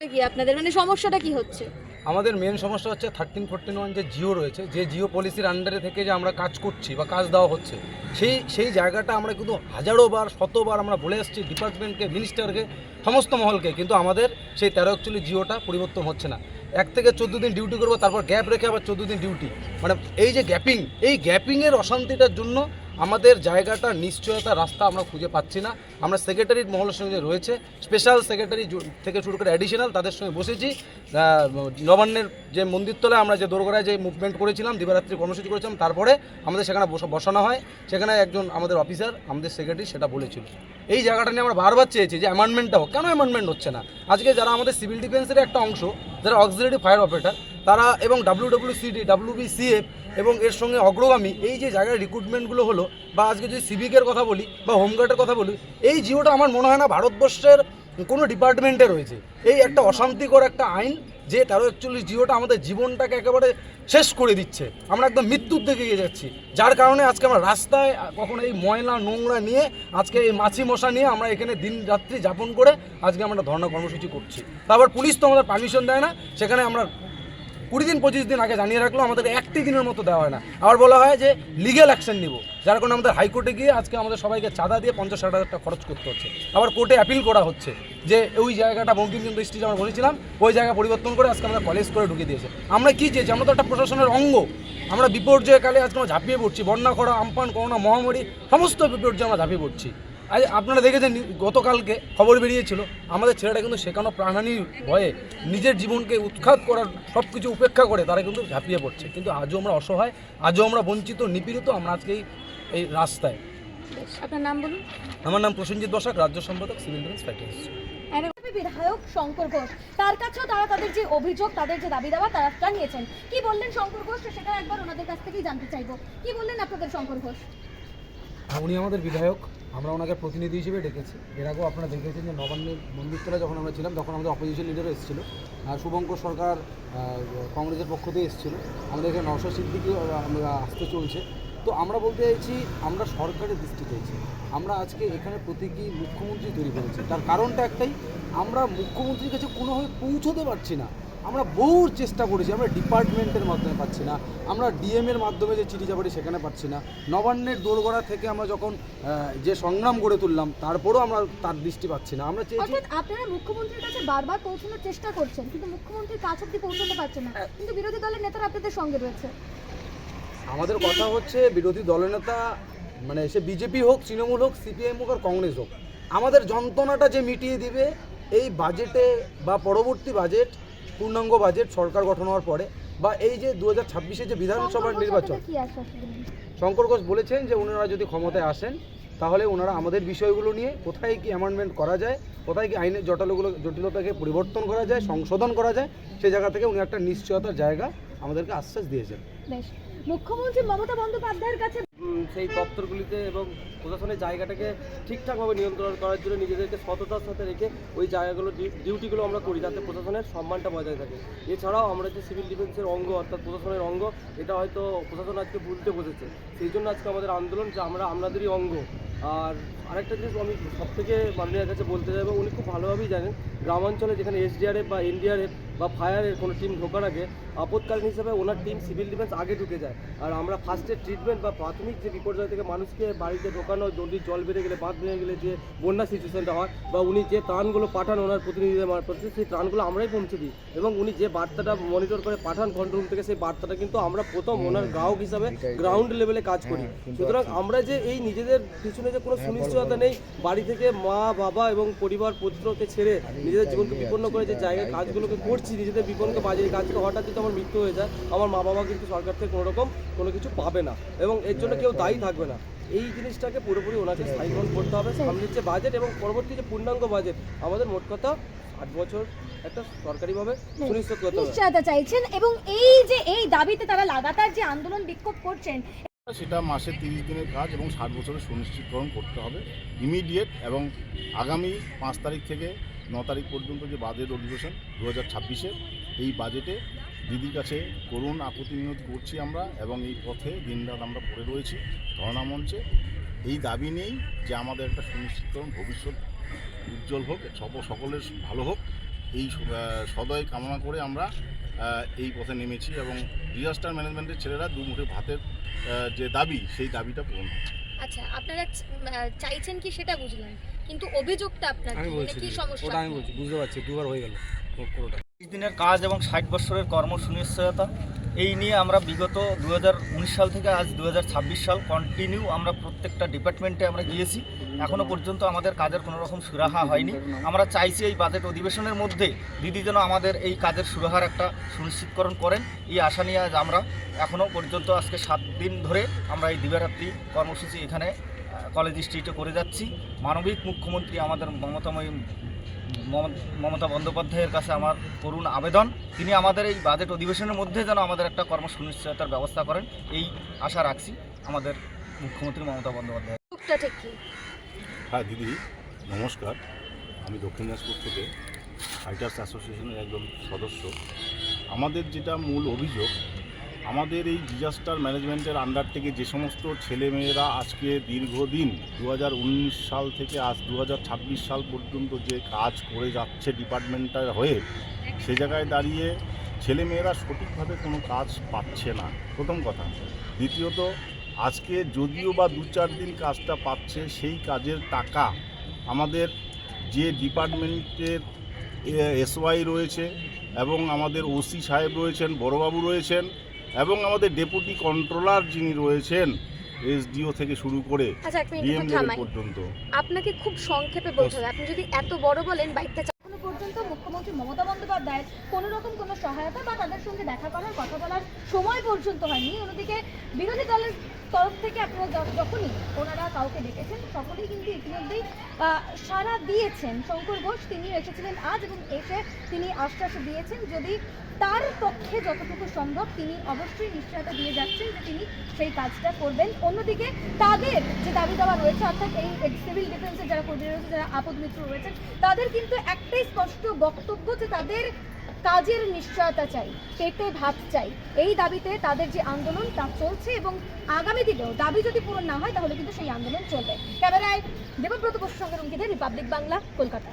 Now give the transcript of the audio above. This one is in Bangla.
কি আপনাদের? মানে সমস্যাটা কি হচ্ছে? আমাদের মেন সমস্যা হচ্ছে থার্টিন ফোরটিন ওয়ান যে জিও রয়েছে, যে জিও পলিসির আন্ডারে থেকে যে আমরা কাজ করছি বা কাজ দেওয়া হচ্ছে, সেই সেই জায়গাটা আমরা কিন্তু হাজারো বার, শতবার আমরা বলে আসছি ডিপার্টমেন্টকে মিনিস্টারকে সমস্ত মহলকে, কিন্তু আমাদের সেই তেরো একচল্লিশ জিওটা পরিবর্তন হচ্ছে না। এক থেকে চোদ্দ দিন ডিউটি করব, তারপর গ্যাপ রেখে আবার চোদ্দ দিন ডিউটি মানে এই যে গ্যাপিং এই গ্যাপিংয়ের অশান্তিটার জন্য আমাদের জায়গাটা, নিশ্চয়তা, রাস্তা আমরা খুঁজে পাচ্ছি না। আমরা সেক্রেটারির মহলের সঙ্গে রয়েছে। স্পেশাল সেক্রেটারি থেকে শুরু করে অ্যাডিশনাল তাদের সঙ্গে বসেছি। নবান্নের যে মন্দিরতলায় আমরা যে দোরগোড়ায় যে মুভমেন্ট করেছিলাম, দিবারাত্রি কর্মসূচি করেছিলাম, তারপরে আমাদের সেখানে বসা- বসানো হয়। সেখানে একজন আমাদের অফিসার আমাদের সেক্রেটারি সেটা বলেছিল। এই জায়গাটা নিয়ে আমরা বারবার চেয়েছি যে অ্যামেন্ডমেন্টটা হোক। কেন অ্যামেন্ডমেন্ট হচ্ছে না? আজকে যারা আমাদের সিভিল ডিফেন্সের একটা অংশ, যারা অক্সিলারি ফায়ার অপারেটর তারা এবং W W CD W BCF এবং এর সঙ্গে অগ্রগামী, এই যে জায়গায় রিক্রুটমেন্টগুলো হলো, বা আজকে যদি সিভিকের কথা বলি, বা হোমগার্ডের কথা বলি, এই জিওটা আমার মনে হয় না ভারতবর্ষের কোনো ডিপার্টমেন্টে রয়েছে। এই একটা অশান্তিকর একটা আইন যে তেরো একচল্লিশ জিওটা আমাদের জীবনটাকে একেবারে শেষ করে দিচ্ছে। আমরা একদম মৃত্যুর দিকে এগিয়ে যাচ্ছি। যার কারণে আজকে আমরা রাস্তায়, কখনো এই ময়লা নোংরা নিয়ে, আজকে এই মাছি মশা নিয়ে আমরা এখানে দিন রাত্রি যাপন করে আজকে আমরা ধর্ণা কর্মসূচি করছি। তারপর পুলিশ তো আমাদের পারমিশন দেয় না, সেখানে আমরা কুড়ি দিন, পঁচিশ দিন আগে জানিয়ে রাখল আমাদের একটি দিনের মতো দেওয়া হয় না। আবার বলা হয় যে লিগ্যাল অ্যাকশন নিব। যার কারণে আমাদের হাইকোর্টে গিয়ে আজকে আমাদের সবাইকে চাঁদা দিয়ে পঞ্চাশ ষাট হাজার টাকা খরচ করতে হচ্ছে। আবার কোর্টে অ্যাপিল করা হচ্ছে যে, ওই জায়গাটা বঙ্কিমচন্দ্র স্ট্রিট আমরা বলেছিলাম, ওই জায়গা পরিবর্তন করে আজকে আমরা কলেজ করে ঢুকিয়ে দিয়েছে। আমরা কি চেয়েছি? আমরা তো একটা প্রশাসনের অঙ্গ। আমরা বিপর্যয়কালে আজকে আমরা ঝাঁপিয়ে পড়ছি। বন্যা, খরা আমপান করোনা, মহামারী, সমস্ত বিপর্যয় আমরা ঝাঁপিয়ে পড়ছি। আজ আপনারা দেখেছেন গতকালকে খবর বেরিয়েছিল আমাদের ছেলেটা কিন্তু শেখানো প্রাণহানির ভয়ে নিজের জীবনকে উৎখাত করার সব কিছু উপেক্ষা করে তারা কিন্তু ঝাঁপিয়ে পড়ছে। কিন্তু আজও আমরা অসহায় আজও আমরা বঞ্চিত নিপীড়িত আমরা আজকে এই- রাস্তায়। আপনার নাম বলুন? আমার নাম প্রসেনজিৎ বসাক রাজ্য সম্পাদক সিভিল ডিফেন্স ফাইটার্স। বিধায়ক শঙ্কর ঘোষ তার কাছেও তারা তাদের যে অভিযোগ তাদের যে দাবি দাবা তারা জানিয়েছেন। কি বললেন শঙ্কর ঘোষ? সেটা একবার ওনাদের কাছ থেকেই জানতে চাইব। কি বললেন আপনাদের শঙ্কর ঘোষ? উনি আমাদের বিধায়ক। আমরা ওনাকে প্রতিনিধি হিসেবে ডেকেছি। এর আগেও আপনারা দেখেছেন যে নবান্নের মন্দিরতলা যখন আমরা ছিলাম, তখন আমাদের অপোজিশন লিডারও এসেছিল। আর শুভঙ্কর সরকার কংগ্রেসের পক্ষ থেকে এসেছিল। আমাদের এখানে নশা সিদ্দিকিও আমরা আসতে চলছে। তো আমরা বলতে চাইছি, আমরা সরকারের দৃষ্টি চাইছি আমরা আজকে এখানে প্রতীকী মুখ্যমন্ত্রী তৈরি করেছি। তার কারণটা একটাই, আমরা মুখ্যমন্ত্রীর কাছে কোনোভাবে পৌঁছতে পারছি না। আমরা বহু চেষ্টা করেছি আমরা ডিপার্টমেন্টের মাধ্যমে পাচ্ছি না আমরা ডিএম এর মাধ্যমে যে চিঠি চাপাটি সেখানে পাচ্ছি না। নবান্নের দোরগড়া থেকে আমরা যখন যে সংগ্রাম গড়ে তুললাম তারপরেও আমরা তার দৃষ্টি পাচ্ছি না। আমরা চেয়েছি আপনারা মুখ্যমন্ত্রীর কাছে বারবার পৌঁছানোর চেষ্টা করছেন কিন্তু মুখ্যমন্ত্রীর কাছ অব্দি পৌঁছাতে পারছেন না। কিন্তু বিরোধী দলের নেতারা আপনাদের সঙ্গে রয়েছে। আমাদের কথা হচ্ছে বিরোধী দলনেতা মানে সে বিজেপি হোক তৃণমূল হোক সিপিআইএম হোক আর কংগ্রেস হোক আমাদের যন্ত্রণাটা যে মিটিয়ে দিবে এই বাজেটে বা পরবর্তী বাজেট পূর্ণাঙ্গ বাজেট সরকার গঠন হওয়ার পরে বা এই যে দু হাজার ছাব্বিশে যে বিধানসভার নির্বাচন শঙ্কর ঘোষ বলেছেন যে ওনারা যদি ক্ষমতায় আসেন তাহলে ওনারা আমাদের বিষয়গুলো নিয়ে কোথায় কি অ্যামেন্ডমেন্ট করা যায় কোথায় কি আইনের জটিলগুলো জটিলতাকে পরিবর্তন করা যায় সংশোধন করা যায় সেই জায়গা থেকে উনি একটা নিশ্চয়তার জায়গা আমাদেরকে আশ্বাস দিয়েছেন। মুখ্যমন্ত্রী মমতা বন্দ্যোপাধ্যায়ের কাছে সেই দপ্তরগুলিতে এবং প্রশাসনের জায়গাটাকে ঠিকঠাকভাবে নিয়ন্ত্রণ করার জন্য নিজেদেরকে সততার সাথে রেখে ওই জায়গাগুলো, ডিউ- ডিউটিগুলো আমরা করি যাতে প্রশাসনের সম্মানটা বজায় থাকে। এছাড়াও আমরা যে সিভিল ডিফেন্সের অঙ্গ, অর্থাৎ প্রশাসনের অঙ্গ, এটা হয়তো প্রশাসন আজকে ভুলতে বসেছে। সেই জন্য আজকে আমাদের আন্দোলন যে আমরা আমাদেরই অঙ্গ। আর আরেকটা জিনিস আমি সব থেকে মাননীয়ার কাছে বলতে চাইব উনি খুব ভালোভাবেই জানেন গ্রামাঞ্চলে যেখানে এসডিআরএফ বা এনডিআরএফ বা ফায়ারের কোনো টিম ঢোকার আগে আপৎকালীন হিসেবে ওনার টিম সিভিল ডিফেন্স আগে ঢুকে যায়। আর আমরা ফার্স্ট এড ট্রিটমেন্ট বা প্রাথমিক যে বিপর্যয় থেকে মানুষকে বাড়িতে ঢোকানো নদীর জল বেড়ে গেলে বাঁধ ভেঙে গেলে যে বন্যা সিচুয়েশনটা হয় বা উনি যে ত্রাণগুলো পাঠান ওনার প্রতিনিধিদের মারফত সেই ত্রাণগুলো আমরাই পৌঁছে দিই। এবং উনি যে বার্তাটা মনিটর করে পাঠান কন্ট্রোল থেকে সেই বার্তাটা কিন্তু আমরা প্রথম ওনার গ্রাহক হিসাবে গ্রাউন্ড লেভেলে কাজ করি। সুতরাং আমরা যে এই নিজেদের পিছনে যে কোনো সুনিশ্চয়তা নেই। বাড়ি থেকে মা বাবা এবং পরিবার পুত্রকে ছেড়ে নিজেদের জীবনকে বিপন্ন করে যে জায়গায় কাজগুলোকে করছি নিজেদের বিপনকে বাজে এই কাজকে হঠাৎ যদি আমার মৃত্যু হয়ে যায় আমার মা বাবা কিন্তু সরকার থেকে কোনো রকম কোনো কিছু পাবে না এবং এর জন্য কেউ দায়ী থাকবে না। এই জিনিসটাকে পুরোপুরি ওনাকে স্থায়ীকরণ করতে হবে। সামনের যে বাজেট এবং পরবর্তী যে পূর্ণাঙ্গ বাজেট আমাদের মোট কথা আট বছর একটা সরকারিভাবে সুনিশ্চিত করতে হবে। চাইছেন এবং এই যে এই দাবিতে তারা লাগাতার যে আন্দোলন বিক্ষোভ করছেন সেটা মাসের তিরিশ দিনের কাজ এবং ষাট বছরের সুনিশ্চিতকরণ করতে হবে। ইমিডিয়েট এবং আগামী পাঁচ তারিখ থেকে ন তারিখ পর্যন্ত যে বাজেট অধিবেশন দু হাজার এই বাজেটে দিদির কাছে করুণ আপত্তি নিয়োগ করছি আমরা এবং এই পথে দিনরাত আমরা পড়ে রয়েছি ধর্ণা মঞ্চে। এই দাবি নেই যে আমাদের একটা সুনিশ্চিতকরণ ভবিষ্যৎ উজ্জ্বল হোক সকলের ভালো হোক। এই সদয় কামনা করে আমরা এই পথে নেমেছি এবং ডিজাস্টার ম্যানেজমেন্টের ছেলেরা দু মুঠে ভাতের যে দাবি সেই দাবিটা পূরণ। আচ্ছা আপনারা চাইছেন কি সেটা বুঝলেন কিন্তু অভিযোগটা আপনার আমি কি? মানে বলছি সমস্যা ওটা আমি বলছি বুঝতে পারছি দুবার হয়ে গেল পুরোটা দিনের কাজ এবং ষাট বছরের কর্ম সুনিশ্চয়তা এই নিয়ে আমরা বিগত দু হাজার উনিশ সাল থেকে আজ দু হাজার ছাব্বিশ সাল কন্টিনিউ আমরা প্রত্যেকটা ডিপার্টমেন্টে আমরা গিয়েছি। এখনও পর্যন্ত আমাদের কাজের কোনো রকম সুরাহা হয়নি। আমরা চাইছি এই বাজেট অধিবেশনের মধ্যে দিদি যেন আমাদের এই কাজের সুরাহার একটা সুনিশ্চিতকরণ করেন। এই আশা নিয়ে আজ আমরা এখনও পর্যন্ত আজকে সাত দিন ধরে আমরা এই দিবারাত্রি কর্মসূচি এখানে কলেজ স্ট্রিটে করে যাচ্ছি। মানবিক মুখ্যমন্ত্রী আমাদের মমতাময়ী মম- মমতা বন্দ্যোপাধ্যায়ের কাছে আমার করুণ আবেদন। তিনি আমাদের এই বাজেট অধিবেশনের মধ্যে যেন আমাদের একটা কর্ম সুনিশ্চয়তার ব্যবস্থা করেন এই আশা রাখছি আমাদের মুখ্যমন্ত্রী মমতা বন্দ্যোপাধ্যায় অভিযোগটা ঠিক কি? হ্যাঁ দিদি নমস্কার। আমি দক্ষিণ দিনাজপুর থেকে ফাইটার্স অ্যাসোসিয়েশনের একজন সদস্য। আমাদের যেটা মূল অভিযোগ আমাদের এই ডিজাস্টার ম্যানেজমেন্টের আন্ডার থেকে যে সমস্ত ছেলেমেয়েরা আজকে দীর্ঘদিন দু হাজার উনিশ সাল থেকে আজ দু হাজার ছাব্বিশ সাল পর্যন্ত যে কাজ করে যাচ্ছে ডিপার্টমেন্টের হয়ে, সে জায়গায় দাঁড়িয়ে ছেলেমেয়েরা সঠিকভাবে কোনো কাজ পাচ্ছে না। প্রথম কথা। দ্বিতীয়ত, আজকে যদিও বা দু চার দিন কাজটা পাচ্ছে, সেই কাজের টাকা আমাদের যে ডিপার্টমেন্টের এসওয়াই রয়েছে এবং আমাদের ওসি সাহেব রয়েছেন, বড়বাবু রয়েছেন এবং আমাদের ডেপুটি কন্ট্রোলার যিনি রয়েছেন এসডিও থেকে শুরু করে আচ্ছা ডিএম লেভেল পর্যন্ত। আপনাকে খুব সংক্ষেপে বলতে হবে। আপনি যদি এত বড় বলেন বাইকটা এখনও পর্যন্ত মুখ্যমন্ত্রী মমতা বন্দ্যোপাধ্যায়ের কোনো রকম কোনো সহায়তা বা তাদের সঙ্গে দেখা করার কথা বলার সময় পর্যন্ত হয়নি। অন্যদিকে বিরোধী দলের তরফ থেকে আপনারা য- যখনই ওনারা কাউকে ডেকেছেন সকলেই কিন্তু ইতিমধ্যেই সাড়া দিয়েছেন। শঙ্কর ঘোষ তিনি এসেছিলেন আজ এবং এসে তিনি আশ্বাস দিয়েছেন। যদি তার পক্ষে যতটুকু সম্ভব তিনি অবশ্যই নিশ্চয়তা দিয়ে যাচ্ছেন যে তিনি সেই কাজটা করবেন। অন্যদিকে তাদের যে দাবি দাওয়া রয়েছে, অর্থাৎ এই সিভিল ডিফেন্সের যারা কর্মী রয়েছে, যারা আপদ মিত্র রয়েছেন, তাদের কিন্তু একটাই স্পষ্ট বক্তব্য যে তাদের কাজের নিশ্চয়তা চাই, পেটে ভাত চাই। এই দাবিতে তাদের যে আন্দোলন তা চলছে এবং আগামী দিনেও দাবি যদি পূরণ না হয়, তাহলে কিন্তু সেই আন্দোলন চলবে। ক্যামেরায় দেবব্রত বসুর সঙ্গে রিপাবলিক বাংলা, কলকাতা।